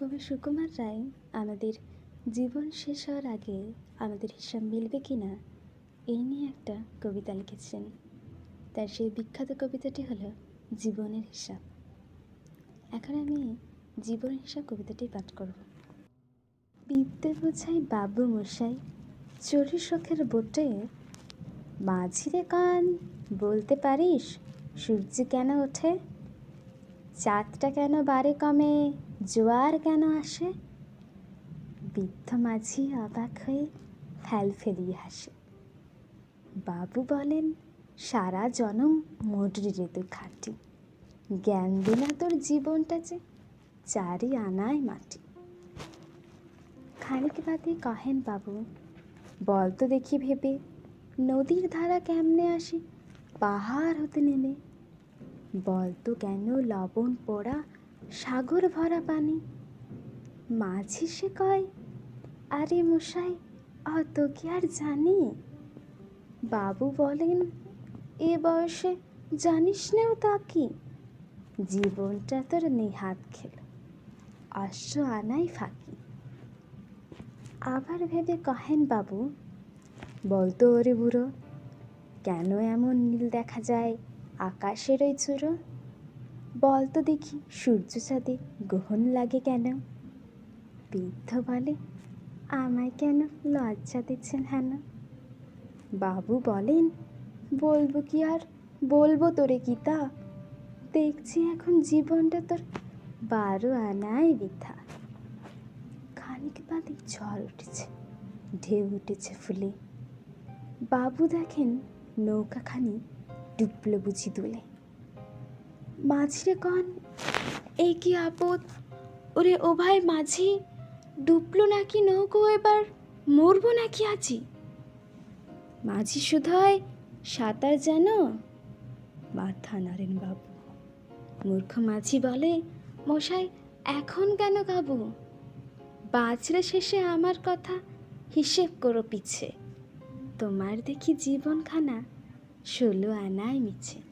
কবি সুকুমার রায় আমাদের জীবন শেষ হওয়ার আগে আমাদের হিসাব মিলবে কি না, এই নিয়ে একটা কবিতা লিখেছেন। তার সেই বিখ্যাত কবিতাটি হলো জীবনের হিসাব। এখন আমি জীবন হিসাব কবিতাটি পাঠ করব। বিদ্যে বোঝাই বাবু মশাই চড়ি শখের বোটে। মাঝিরে কান, বলতে পারিস সূর্য কেন ওঠে? চাঁদটা কেন বারে কমে? জোয়ার কেন আসে? বৃদ্ধ মাঝি অবাক হয়ে ফেল ফেলিয়ে হাসে। বাবু বলেন, সারা জনম মডরি রে তুই খাটি। জ্ঞান দিনা তোর জীবনটা যে চারি আনায় মাটি। খানিক বাদে কহেন বাবু, বল তো দেখি ভেবে, নদীর ধারা কেমনে আসে? পাহাড় হতে নেমে। বলতো কেন লবণ পোড়া সাগর ভরা পানি। মাঝি সে কয়, আরে মশাই, অত কি আর জানি? বাবু বলেন, এ বয়সে জানিস নেও তা কি? জীবনটা তোর নেহাত খেল, অশ্ব আনাই ফাঁকি। আবার ভেবে কহেন বাবু, বলতো ওরে বুড়ো, কেন এমন নীল দেখা যায়? আকাশের ওই চূড়ো? বল তো দেখি, সূর্য চাঁদে গ্রহণ লাগে কেন? বৃদ্ধ বলে, আমায় কেন লজ্জা দিচ্ছেন হেন? বাবু বলেন, বলব কি আর? বলব তোরে কি তা? দেখছি এখন জীবনটা তোর বারো আনায় বৃথা। খানিক বাদে ঝড় উঠেছে, ঢেউ উঠেছে ফুলে। বাবু দেখেন নৌকাখানি ডুবলো বুঝি দুলে। মাঝিরে কন এই কি আপদ? ওরে ও ভাই মাঝি, ডুবলো নাকি নৌকো এবার? মরবো নাকি আছি মাঝি শুধু হয় সাঁতার জানো? মাথা নারেন বাবু। মূর্খ মাঝি বলে, মশাই, এখন কেন গাবো? বাঁচলে শেষে আমার কথা হিসেব করো পিছে। তোমার দেখি জীবনখানা, ষোলো আনায় মিছে।